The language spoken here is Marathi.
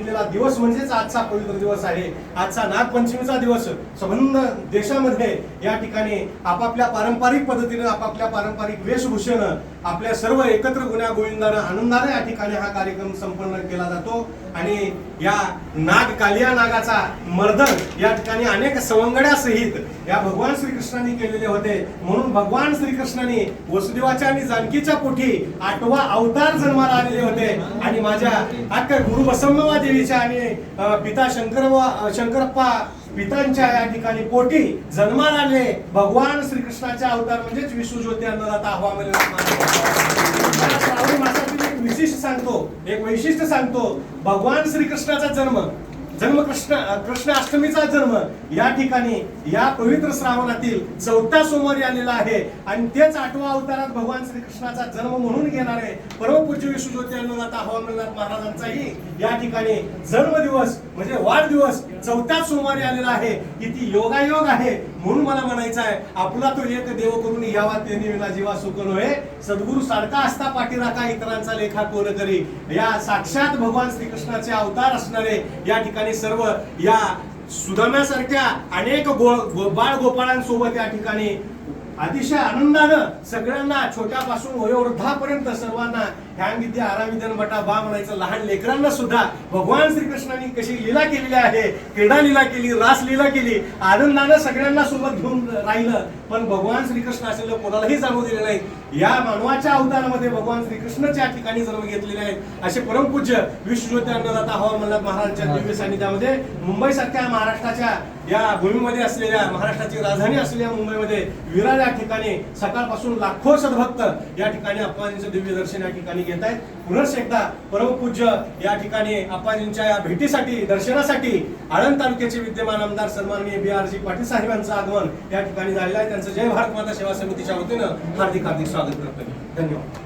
केलेला दिवस म्हणजेच आजचा पवित्र दिवस आहे. आजचा नागपंचमीचा दिवस. संबंध देशामध्ये या ठिकाणी आपापल्या पारंपरिक पद्धतीनं आपापल्या पारंपरिक वेशभूषेनं आपल्या सर्व एकत्र गुन्ह्या गोविंदानं आनंदाने या ठिकाणी हा कार्यक्रम संपन्न केला जातो. आणि या नाग कालिया नागाचा मर्दन या ठिकाणी अनेक सवंगड्यासहित या भगवान श्रीकृष्णांनी केलेले होते. म्हणून भगवान श्रीकृष्णांनी वसुदेवाच्या आणि जानकीच्या पोटी आठवा अवतार जन्माला आलेले होते. आणि माझ्या अख्ख्या गुरु बसम्मवादी देवीच्या आणि पिता शंकर शंकरप्पा पितांच्या या ठिकाणी पोटी जन्माला आले भगवान श्रीकृष्णाच्या अवतार म्हणजेच विश्वज्योती अन्नदाता हवामान श्रावणी मासातील एक विशिष्ट सांगतो एक वैशिष्ट्य सांगतो भगवान श्रीकृष्णाचा जन्म. जन्म कृष्ण कृष्ण अष्टमीचा जन्म. या ठिकाणी या पवित्र श्रावणातील चौथा सोमवारी आलेला आहे. आणि तेच आठवा अवतारात भगवान श्री कृष्णाचा जन्म म्हणून घेणार आहे. परमपूज्य विश्वज्योती अन्नदाता हवामनाथ महाराजांचाही या ठिकाणी जन्मदिवस म्हणजे वाढदिवस चौथ्या सोमवारी आलेला आहे. किती योगायोग आहे. म्हणून मला म्हणायचं आहे आपला तो एक देव करून यावा त्यांनी विना जीवा सुकलो हे सद्गुरू सारखा असता पाठीराखा इतरांचा लेखा कोण करी. या साक्षात भगवान श्रीकृष्णाचे अवतार असणारे या ठिकाणी सर्व या सुदाम्यासारख्या अनेक गो गो- बाळ गोपाळांसोबत या ठिकाणी अतिशय आनंदानं सगळ्यांना छोट्यापासून वयोवृद्धापर्यंत सर्वांना ह्या विद्या आराविद्या बटा बा म्हणायचं लहान लेकरांना सुद्धा भगवान श्रीकृष्णांनी कशी लीला केलेली आहे क्रीडा लीला केली रास लीला केली आनंदानं सगळ्यांना सोबत घेऊन राहिलं पण भगवान श्रीकृष्ण असलेलं कोणालाही जाणू दिले नाही. या मानवाच्या अवतारामध्ये भगवान श्रीकृष्णच्या ठिकाणी जन्म घेतलेले आहेत. असे परमपूज्य विश्वज्योती अन्नदाता हवामनाथ महाराजांच्या दिव्य सानिध्यामध्ये मुंबई सारख्या महाराष्ट्राच्या या भूमीमध्ये असलेल्या महाराष्ट्राची राजधानी असलेल्या मुंबईमध्ये विरार या ठिकाणी सकाळपासून लाखो सद्भक्त या ठिकाणी अप्पाजींचं दिव्य दर्शन या ठिकाणी घेत आहेत. पुनर्स एकदा परमपूज्य या ठिकाणी अप्पाजींच्या या भेटीसाठी दर्शनासाठी आळंद तालुक्याचे विद्यमान आमदार सन्माननीय बी आर जी पाटील साहेबांचं आगमन या ठिकाणी झालेलं आहे. त्यांचं जय भारत माता सेवा समितीच्या वतीनं हार्दिक हार्दिक स्वागत करतो धन्यवाद.